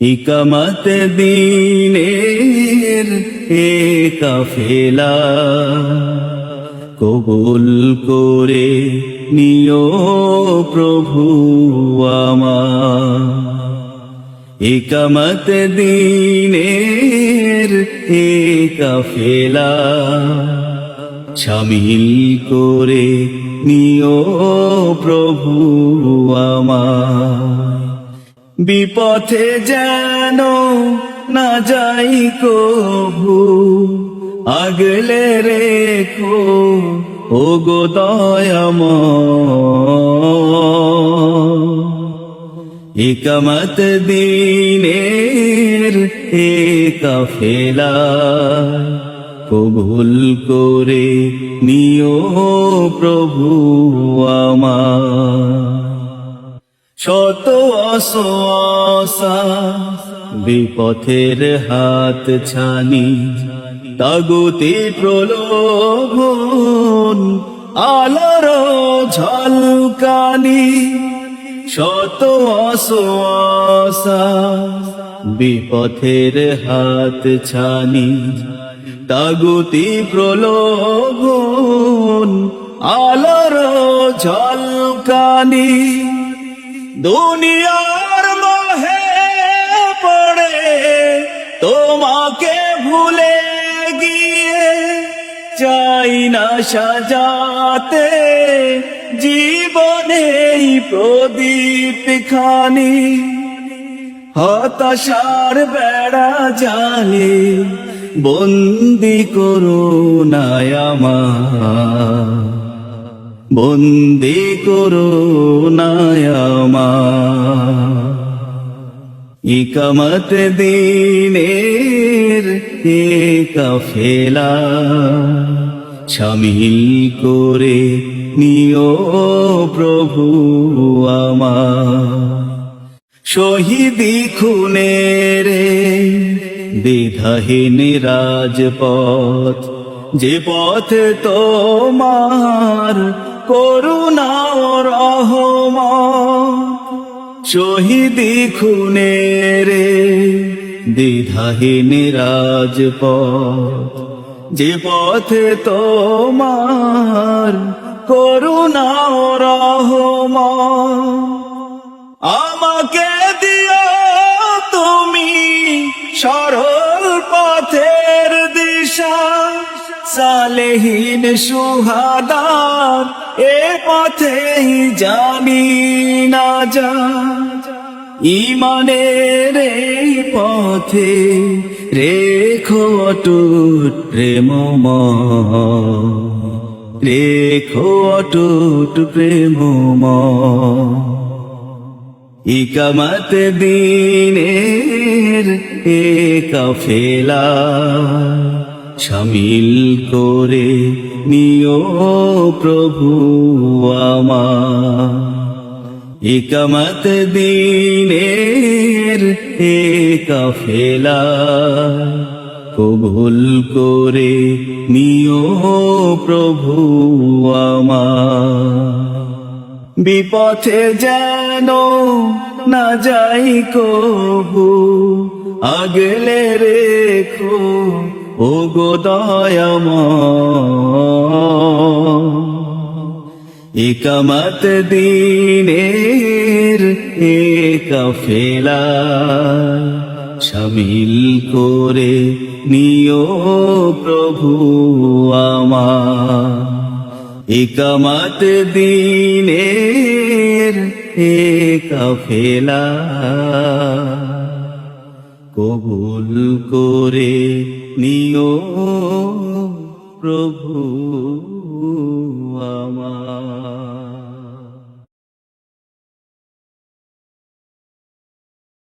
ইকামত দিনের এ কাফেলা কবুল করে নিও প্রভু ইকামত দিনের এ কাফেলা শামিল করে নিও প্রভু বিপথে যেন না যাই কভু আগলে রেখো ও গো দয়াম ইকামত দিনের এ কাফেলা কবুল করে নিও প্রভু আমার। শত অসা বিপথের হাত ছানি, তাগুতি প্রলোভন, আলোর ঝলকানি। শত অসা বিপথের হাত ছানি, তাগুতি প্রলোভন, আলোর ঝলকানি। দুনিয়ার মহে পড়ে, তোমাকে ভুলে গিয়ে চাই না সাজাতে। জীবনে প্রদীপ খানি, হতাশার বেড়া জালে বন্দি করো আমার বন্দি করো নায়ামা ইকামত দিনের এ কাফেলা শামিল করে নিও প্রভু আমার শহীদি খুনের দ্বিধাহীন রাজপথ, যে পথ তোমার করুণা ও রহমত, শহীদি খুনের দ্বিধাহীন রাজপথ, যে পথে তোমার করুণা ও আমাকে দিও তুমি সরল সালেহীন সুহাদার, এ পথেই জানি না যা। ইমানের এই পথে রেখো অটুট প্রেমময় রেখো অটুট প্রেমময় ইকামত দিনের এ কাফেলা শামিল করে নিও প্রভু আমার। ইকামত দিনের এ কাফেলা কবুল করে নিও প্রভু আমার। বিপথে যেন না যাই কবু, আগলে রেখো ও গো দয়াম ইকামত দিনের এ কাফেলা শামিল করে নিও প্রভু আমার ইকামত দিনের এ কাফেলা কবুল করে নিও প্রভু আমার।